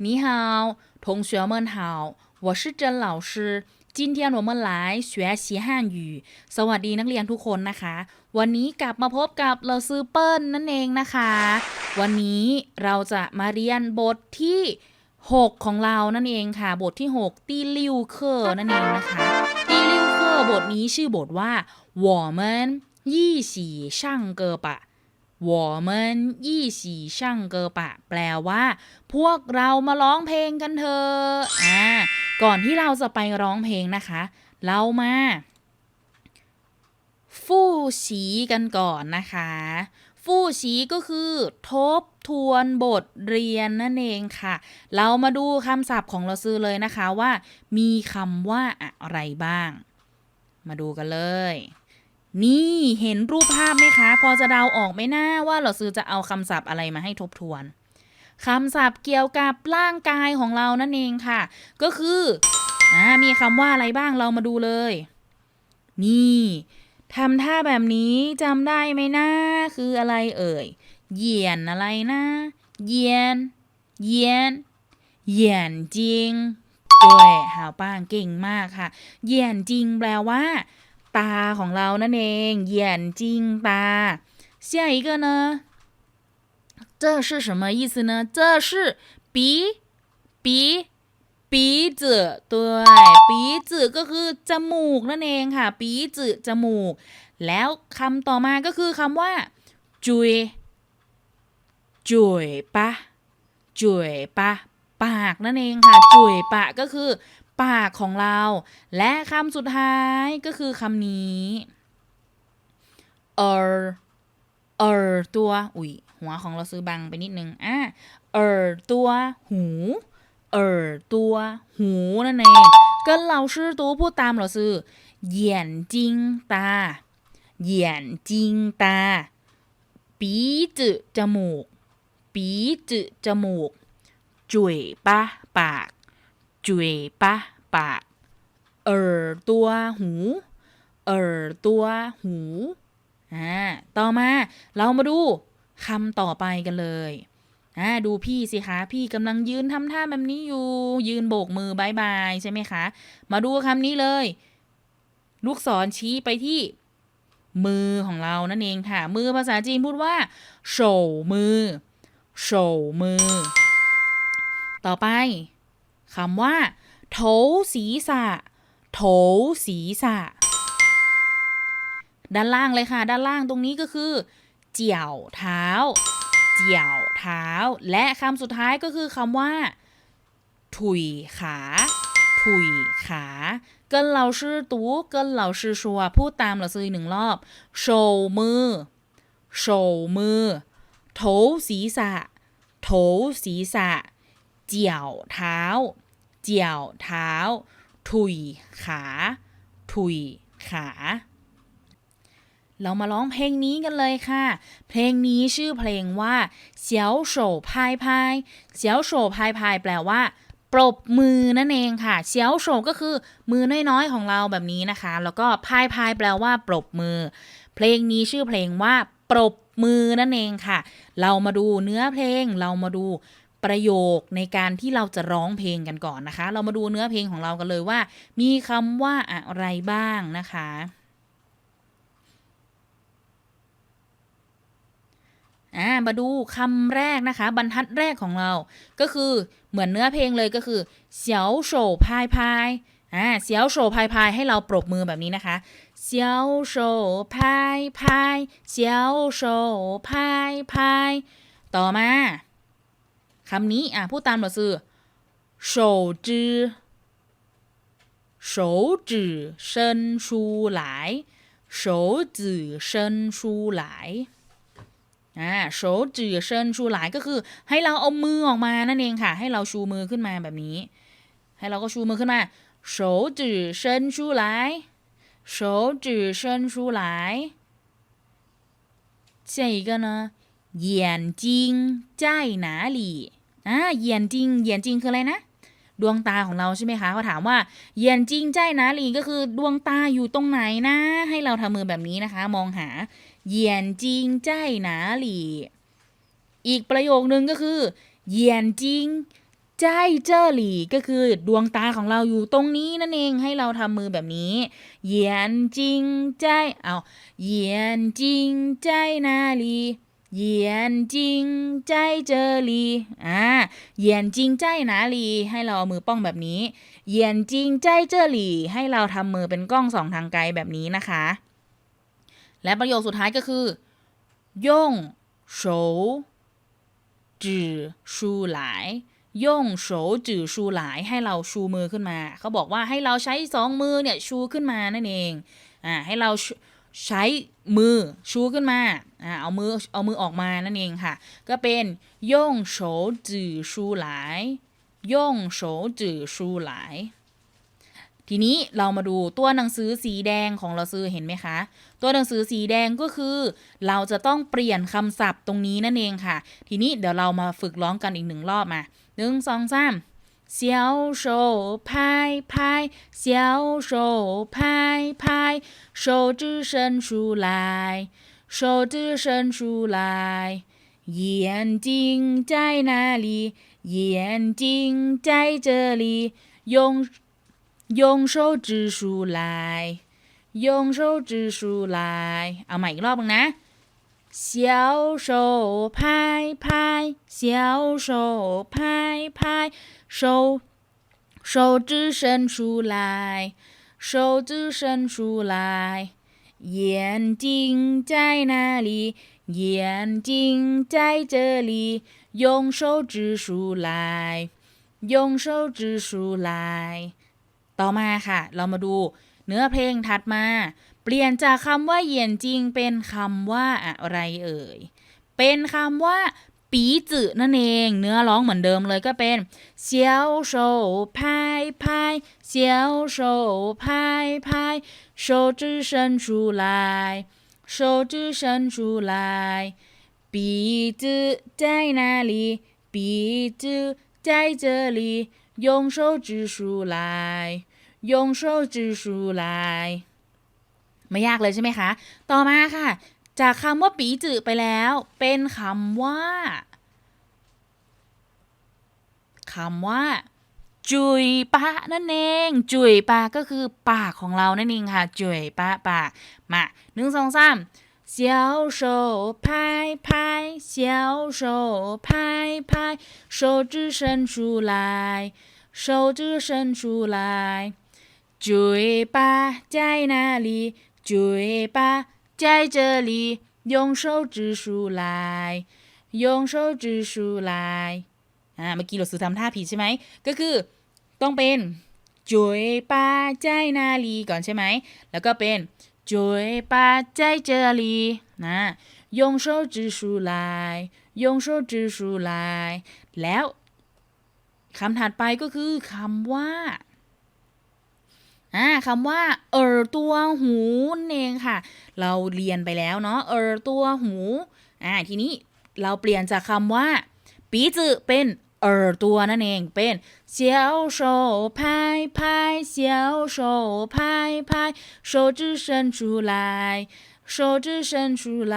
你好，同学们好，我是郑老师。今天我们来学习汉语สวัสดีนักเรียนทุกคนนะคะ วันนี้กลับมาพบกับเราซื้อเปิ้ลนั่นเองนะคะ วันนี้เราจะมาเรียนบทที่ 6 ของเรานั่นเองค่ะ บทที่ 6 ตีลิวเคอร์นั่นเองนะคะ ตีลิวเคอร์บทนี้ชื่อบทว่า我们一起上歌吧 我们一起上歌吧แปลว่า พวกเรามาร้องเพลงกันเถอะอ่า ก่อนที่เราจะไปร้องเพลงนะคะ เรามา ฟู่ฉีกันก่อนนะคะ ฟู่ฉีก็คือ ทบทวนบทเรียนนั่นเองค่ะ เรามาดูคำศัพท์ของเราซื้อเลยนะคะว่า มีคำว่าอะไรบ้าง มาดูกันเลย นี่เห็นรูปภาพไหมคะ พอจะเดาออกไหมนะว่าเราซื้อจะเอาคำศัพท์อะไรมาให้ทบทวนคำศัพท์เกี่ยวกับร่างกายของเรานั่นเองค่ะ ก็คืออมีคำว่าอะไรบ้างเรามาดูเลย นี่ทำท่าแบบนี้จำได้ไหมนะคืออะไรเอ่ยเหยียนอะไรนะเหยียนเหยียนเหยียนจริงด้วยหาวป้างเก่งมากค่ะเหยียนจริงแปลว่า ตาของเรานั่นเอง เหยียนจริงตา下一个呢这是什么意思呢？这是鼻鼻鼻子对鼻子ก็คือจมูกนั่นเองค่ะปีจืจมูก แล้วคำต่อมาก็คือคำว่าจุยจุยปะจุยปะ ปากนั่นเองค่ะ จุ๋ยปะก็คือ ปากของเรา และคำสุดท้ายก็คือคำนี้ เออเออตัว อุ๊ยหัวของเราซื้อบังไปนิดนึงอะเออตัวหูเออตัวหูนั่นเองก็เราชื่อตัวพูดตามเราซื้อเหยียนจิงตาเหยียนจิงตาปีจืจมูกปีจืจมูก จุยปะปาก จุยปะปากเออตัวหูเออตัวหูอ่าต่อมาเรามาดูคำต่อไปกันเลยอ่าดูพี่สิคะ พี่กำลังยืนทำท่าแบบนี้อยู่ ยืนโบกมือบายบายใช่ไหมคะ มาดูคำนี้เลย ลูกศรชี้ไปที่ มือของเรานั่นเองค่ะ มือภาษาจีนพูดว่าโฉวมือโฉวมือ ต่อไปคำว่าโถศีรษะโถศีรษะ ด้านล่างเลยค่ะ ด้านล่างตรงนี้ก็คือ เจียวเท้า เจียวเท้า และคำสุดท้ายก็คือคำว่า ถุยขา ถุยขา跟老师读跟老师说พูดตามเราซื้อหนึ่งรอบโฉวมือโฉวมือ โถศีรษะ โถศีรษะ เจียวเท้า เจียวเท้า ถุยขา ถุยขา เรามาร้องเพลงนี้กันเลยค่ะ เพลงนี้ชื่อเพลงว่าเสียวโฉพายพายเสียวโฉพายพายแปลว่าปรบมือนั่นเองค่ะเสียวโฉก็คือมือน้อยๆของเราแบบนี้นะคะ แล้วก็พายพายแปลว่าปรบมือ เพลงนี้ชื่อเพลงว่า ปรบมือนั่นเองค่ะ เรามาดูเนื้อเพลงเรามาดู ประโยคในการที่เราจะร้องเพลงกันก่อนนะคะ เรามาดูเนื้อเพลงของเรากันเลยว่า มีคำว่าอะไรบ้างนะคะ อ่า มาดูคำแรกนะคะ บรรทัดแรกของเรา ก็คือเหมือนเนื้อเพลงเลยก็คือเสียวโฉพายพายอ่าเสียวโฉพายพายให้เราปรบมือแบบนี้นะคะเสียวโฉพายพายเสียวโฉพายพายต่อมา คำนี้อ่ะพูดตามเราซื้อ手指手指伸出来手指伸出来อ่าโฉจือเชิญชูหลายก็คือ ให้เราเอามือออกมานั่นเองค่ะ ให้เราชูมือขึ้นมาแบบนี้ ให้เราก็ชูมือขึ้นมา手指伸出来手指伸出来下一个呢眼睛在哪里 อ่าเหยียนจริงเหยียนจริงคืออะไรนะ ดวงตาของเราใช่ไหมคะเขาถามว่าเหยียนจริงใจนะลีก็คือดวงตาอยู่ตรงไหนนะ ให้เราทำมือแบบนี้นะคะ มองหาเหยียนจริงใจนะลีอีกประโยคนึงก็คือเหยียนจริงใจเจ้อหลีก็คือดวงตาของเราอยู่ตรงนี้นั่นเองให้เราทำมือแบบนี้เหยียนจริงใจเอาเหยียนจริงใจนาลี เยียนจิงใจเจอลีอ่าเยียนจิงใจนะลีให้เราเอามือป้องแบบนี้เยียนจิงใจเจอลีให้เราทำมือเป็นกล้องสองทางไกลแบบนี้นะคะ และประโยคสุดท้ายก็คือย่งโฉจือชูหลายย่งโฉจือชูหลายให้เราชูมือขึ้นมา เขาบอกว่าให้เราใช้สองมือเนี่ยชูขึ้นมานั่นเองอ่าให้เรา ใช้มือชูขึ้นมาเอามือเอามือออกมานั่นเองค่ะ ก็เป็นย่งโฉจือชูหลายย่งโฉจือชูหลาย ทีนี้เรามาดูตัวหนังสือสีแดงของเราซื้อเห็นไหมคะ ตัวหนังสือสีแดงก็คือ เราจะต้องเปลี่ยนคำศัพท์ตรงนี้นั่นเองค่ะ ทีนี้เดี๋ยวเรามาฝึกร้องกันอีกหนึ่งรอบมาหนึ่งสองสาม 小手拍拍，小手拍拍，手指伸出来，手指伸出来。眼睛在哪里？眼睛在这里。用用手指数来，用手指数来。เอาใหม่อีกรอบนึงนะ 小手拍拍，小手拍拍，手手指伸出来，手指伸出来。眼睛在哪里？眼睛在这里。用手指数来，用手指数来。ต่อมาค่ะ เรามาดูเนื้อเพลงถัดมา เปลี่ยนจากคำว่าเหยียนจริงเป็นคำว่าอะไรเอ่ย เป็นคำว่าปีจื้นั่นเอง เนื้อร้องเหมือนเดิมเลยก็เป็นเซียวโชพายพายเซียวโชพายพายโชจื้อเชินชูลายโชจื้อเชินชูลายปีจื้อใจนาลีปีจื้อใจเจอลียงโชจื้อชูลายยงโชจื้อชูลา ไม่ยากเลยใช่ไหมคะ ต่อมาค่ะ จากคำว่าปีจือไปแล้ว เป็นคำว่าคำว่า จุยปะนั่นเอง จุยปะก็คือปากของเรานั่นเองค่ะ จุยปะปากมาหนึ่งสองสาม小手拍拍，小手拍拍，手指伸出来，手指伸出来。嘴巴在哪里？ 嘴巴在这里。用手指数来，用手指数来。อ่าเมื่อกี้เราซื้อทำท่าผิดใช่ไหม ก็คือต้องเป็นจุยปาใจนาลีก่อนใช่ไหม แล้วก็เป็นจุยปาใจเจอลีนะ用手指数来用手指数来แล้วคำถัดไปก็คือคำว่า อ่าคำว่า เออตัวหูนั่นเองค่ะ เราเรียนไปแล้วเนาะเออตัวหูอ่าทีนี้เราเปลี่ยนจากคำว่า ปีจือเป็นเออตัวนั่นเองเป็น小手拍拍小手拍拍手指伸出来手指伸出来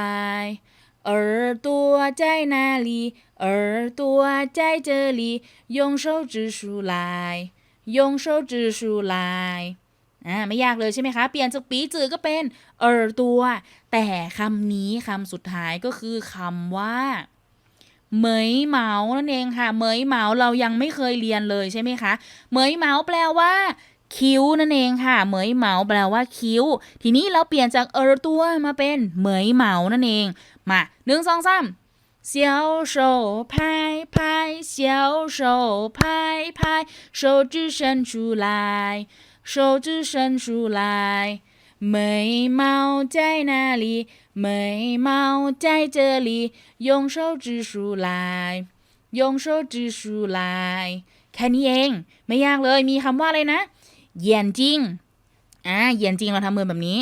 耳朵在哪里耳朵在这里用手指数来用手指数来 อ่าไม่ยากเลยใช่ไหมคะ เปลี่ยนจากปีจือก็เป็นเออตัว แต่คำนี้คำสุดท้ายก็คือคำว่า เหมยเหมานั่นเองค่ะ เหมยเหมาเรายังไม่เคยเรียนเลยใช่ไหมคะ เหมยเหมาแปลว่า คิ้วนั่นเองค่ะ เหมยเหมาแปลว่าคิ้ว ทีนี้เราเปลี่ยนจากเออตัวมาเป็นเหมยเหมานั่นเอง มาหนึ่งสองสาม小手拍拍，小手拍拍，手指伸出来， 手指伸出来。眉毛在哪里？眉毛在这里。用手指数来，用手指数来。แค่นี้เอง ไม่ยากเลย มีคำว่าอะไรนะ เยียนจริง อ่า เยียนจริงเราทำมือแบบนี้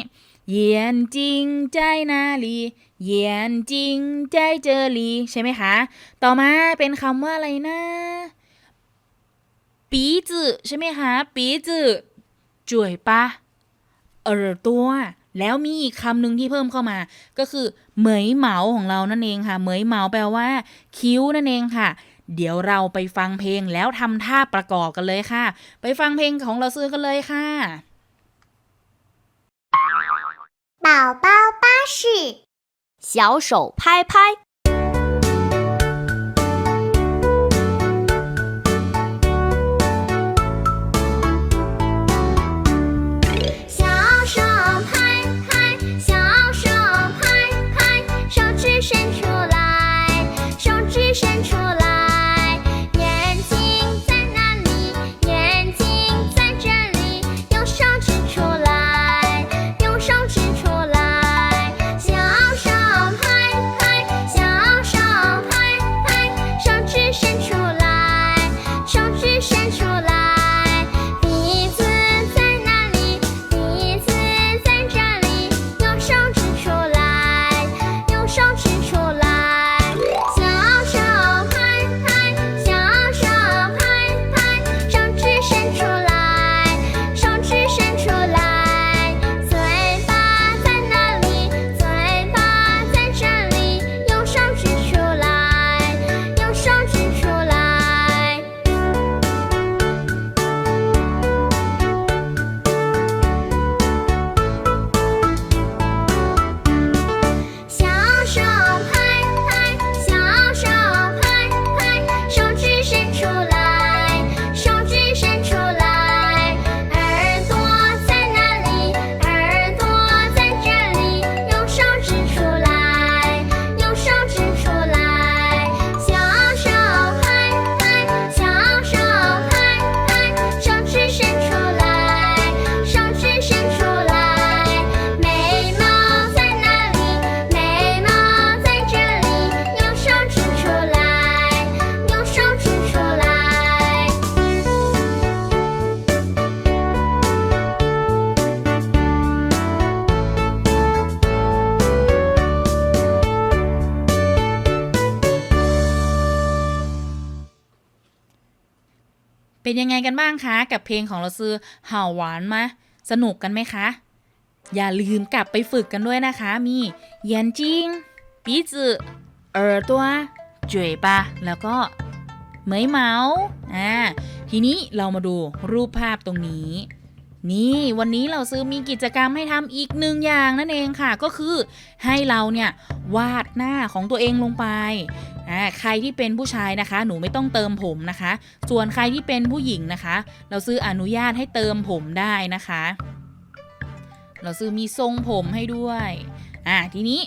เยียนจริงใจนาลีเยียนจริงใจเจอลีใช่ไหมคะ ต่อมาเป็นคำว่าอะไรนะ ปีจืใช่ไหมคะ ปีจื จุ๋ยปะ เออตัว แล้วมีอีกคำหนึ่งที่เพิ่มเข้ามา ก็คือ เหมยเหมาของเรานั่นเองค่ะ เหมยเหมาแปลว่า คิ้วนั่นเองค่ะ เดี๋ยวเราไปฟังเพลงแล้วทำท่าประกอบกันเลยค่ะ ไปฟังเพลงของเราซื้อกันเลยค่ะ 宝宝巴士小手拍拍， างคะกับเพลงของเราซื้อเห่าหวานมาสนุกกันไหมคะ อย่าลืมกลับไปฝึกกันด้วยนะคะ มีเยนจิงปีจือเออตัวจ๋ปะแล้วก็เหมยเมาส์อ่าทีนี้เรามาดูรูปภาพตรงนี้ นี่วันนี้เราซื้อมีกิจกรรมให้ทำอีกหนึ่งอย่างนั่นเองค่ะ ก็คือให้เราเนี่ยวาดหน้าของตัวเองลงไป ใครที่เป็นผู้ชายนะคะ หนูไม่ต้องเติมผมนะคะ ส่วนใครที่เป็นผู้หญิงนะคะ เราซื้ออนุญาตให้เติมผมได้นะคะ เราซื้อมีทรงผมให้ด้วยอ่าทีนี้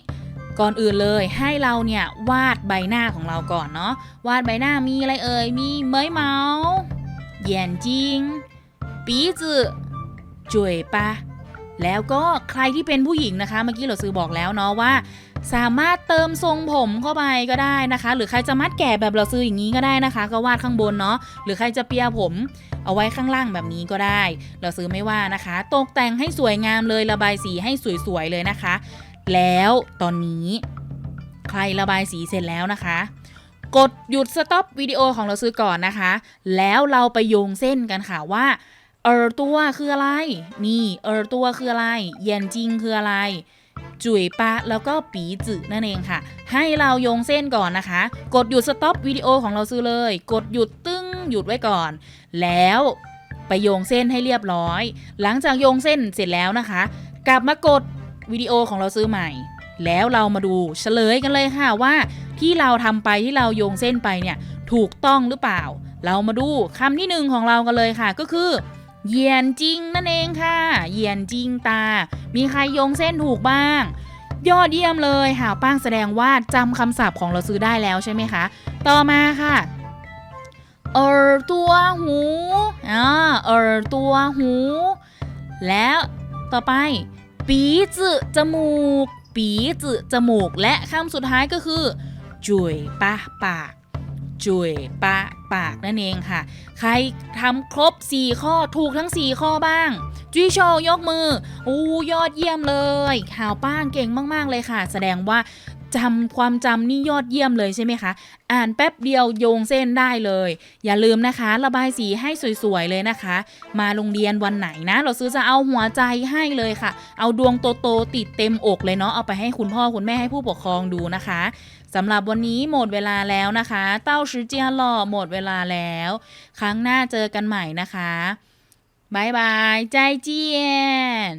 ก่อนอื่นเลยให้เราเนี่ยวาดใบหน้าของเราก่อนเนาะวาดใบหน้ามีอะไรเอ่ยมีเมยเมาเยียนจิงปีจือจุ๋ยปะแล้วก็ใครที่เป็นผู้หญิงนะคะ เมื่อกี้เราซื้อบอกแล้วเนาะว่า สามารถเติมทรงผมเข้าไปก็ได้นะคะ หรือใครจะมัดแก่แบบเราซื้ออย่างนี้ก็ได้นะคะ ก็วาดข้างบนเนาะหรือใครจะเปียผมเอาไว้ข้างล่างแบบนี้ก็ได้ เราซื้อไม่ว่านะคะ ตกแต่งให้สวยงามเลยระบายสีให้สวยๆเลยนะคะ แล้วตอนนี้ใครระบายสีเสร็จแล้วนะคะ กดหยุดสต็อปวิดีโอของเราซื้อก่อนนะคะ แล้วเราไปโยงเส้นกันค่ะว่าเออตัวคืออะไร นี่เออตัวคืออะไรเย็นจริงคืออะไร จุ๋ยปะแล้วก็ปีจืนั่นเองค่ะ ให้เราโยงเส้นก่อนนะคะ กดหยุดสต็อปวิดีโอของเราซื้อเลย กดหยุดตึ้งหยุดไว้ก่อน แล้วไปโยงเส้นให้เรียบร้อย หลังจากโยงเส้นเสร็จแล้วนะคะ กลับมากดวิดีโอของเราซื้อใหม่ แล้วเรามาดูเฉลยกันเลยค่ะว่า ที่เราทำไปที่เราโยงเส้นไปเนี่ยถูกต้องหรือเปล่า เรามาดูคำที่หนึ่งของเรากันเลยค่ะก็คือ เหยียนจริงนั่นเองค่ะ เหยียนจริงตา มีใครโยงเส้นถูกบ้าง ยอดเยี่ยมเลยหาวป้างแสดงว่าจำคำศัพท์ของเราซื้อได้แล้วใช่ไหมคะ ต่อมาค่ะเออตัวหูอ่าเออตัวหู แล้วต่อไป ปีจืจมูก ปีจืจมูก และคำสุดท้ายก็คือ จุยปะปาก จุยปะปากนั่นเองค่ะ ใครทำครบ 4 ข้อถูกทั้ง 4 ข้อบ้าง จุยโชยกมืออู้ยอดเยี่ยมเลยข่าวป้างเก่งมากๆเลยค่ะ แสดงว่าจำความจำนี่ยอดเยี่ยมเลยใช่ไหมคะ อ่านแป๊บเดียวโยงเส้นได้เลย อย่าลืมนะคะ ระบายสีให้สวยๆเลยนะคะ มาโรงเรียนวันไหนนะ เราซื้อจะเอาหัวใจให้เลยค่ะ เอาดวงโตๆติดเต็มอกเลยเนาะเอาไปให้คุณพ่อคุณแม่ให้ผู้ปกครองดูนะคะ สำหรับวันนี้หมดเวลาแล้วนะคะ เต้าชื่อเจียหล่อหมดเวลาแล้ว ครั้งหน้าเจอกันใหม่นะคะบายบาย ใจเจียน